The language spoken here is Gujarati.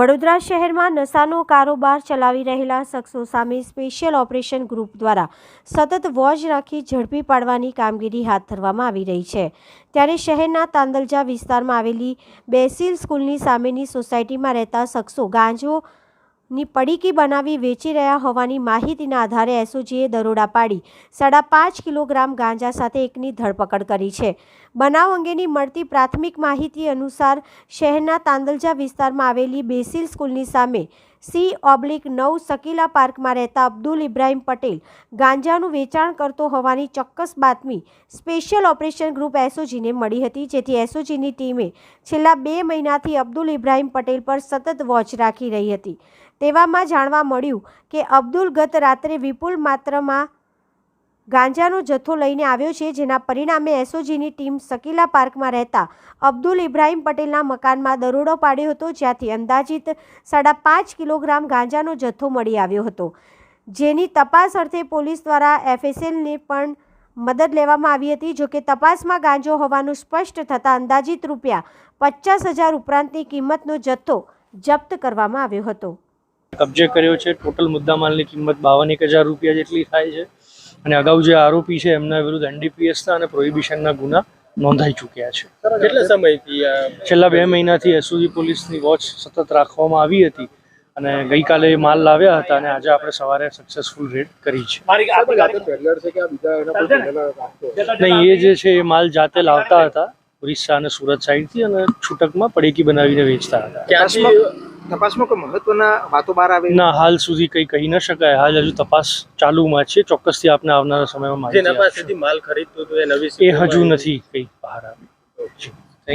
વડોદરા શહેરમાં નશાનો કારોબાર ચલાવી રહેલા શખ્સો સામે સ્પેશિયલ ઓપરેશન ગ્રુપ દ્વારા સતત વોચ રાખી ઝડપી પાડવાની કામગીરી હાથ ધરવામાં આવી રહી છે. ત્યારે શહેરના તાંદલજા વિસ્તારમાં આવેલી બેસિલ સ્કૂલની સામેની સોસાયટીમાં રહેતા શખ્સો ગાંજો ની પડીકી બનાવી વેચી રહ્યા હોવાની માહિતીના આધારે એસઓજીએ દરોડા પાડી. સાડા પાંચ કિલોગ્રામ ગાંજા સાથે એકની ધરપકડ કરી છે. બનાવ અંગેની મળતી પ્રાથમિક માહિતી અનુસાર શહેરના તાંદલજા વિસ્તારમાં આવેલી બેસિલ સ્કૂલની સામે સી ઓબ્લિક નવ સકીલા પાર્કમાં રહેતા અબ્દુલ ઇબ્રાહિમ પટેલ ગાંજાનું વેચાણ કરતો હોવાની ચોક્કસ બાતમી સ્પેશિયલ ઓપરેશન ગ્રુપ એસઓજીને મળી હતી, જેથી એસઓજીની ટીમે છેલ્લા બે મહિનાથી અબ્દુલ ઇબ્રાહિમ પટેલ પર સતત વોચ રાખી રહી હતી. તેવામાં જાણવા મળ્યું કે અબ્દુલ ગત રાત્રે વિપુલ માત્રામાં ગાંજાનો જથ્થો લઈને આવ્યો છે, જેના પરિણામે એસઓજીની ટીમ સકીલા પાર્કમાં રહેતા અબ્દુલ ઇબ્રાહિમ પટેલના મકાનમાં દરોડો પાડ્યો હતો, જ્યાંથી અંદાજિત સાડા પાંચ કિલોગ્રામ ગાંજાનો જથ્થો મળી આવ્યો હતો. જેની તપાસ અર્થે પોલીસ દ્વારા એફએસએલને પણ મદદ લેવામાં આવી હતી. જોકે તપાસમાં ગાંજો હોવાનું સ્પષ્ટ થતાં અંદાજિત રૂપિયા પચાસ હજાર ઉપરાંતની કિંમતનો જથ્થો જપ્ત કરવામાં આવ્યો હતો. કબજે કર્યો છે. ટોટલ મુદ્દામાલની કિંમત બાવન એક હજાર રૂપિયા જેટલી થાય છે. અને અગાઉ જે આરોપી છે એમના વિરુદ્ધ એનડીપીએસના અને પ્રોહિબિશનના ગુના નોંધાઈ ચૂક્યા છે. કેટલા સમયથી છેલ્લા બે મહિનાથી એસઓજી પોલીસની વોચ સતત રાખવામાં આવી હતી અને ગઈકાલે એ માલ લાવ્યા હતા અને આજે આપણે સવારે સક્સેસફુલ રેડ કરી છે. નહીં એ જે છે એ માલ જાતે લાવતા હતા. ઓરિસ્સા અને સુરત સાઈડથી અને છૂટકમાં પડીકી બનાવીને વેચતા હતા. તપાસમાં કોઈ મહત્વના વાતો બહાર આવે? ના હાલ સુધી કંઈ કહી ન શકાય. હાલ હજુ તપાસ ચાલુમાં છે. ચોક્કસથી આપને આવનારા સમયમાં માહિતી જેના આપીશું. પાસેથી માલ ખરીદતો એ નવી એ હજુ નથી કંઈ બહાર આવ્યું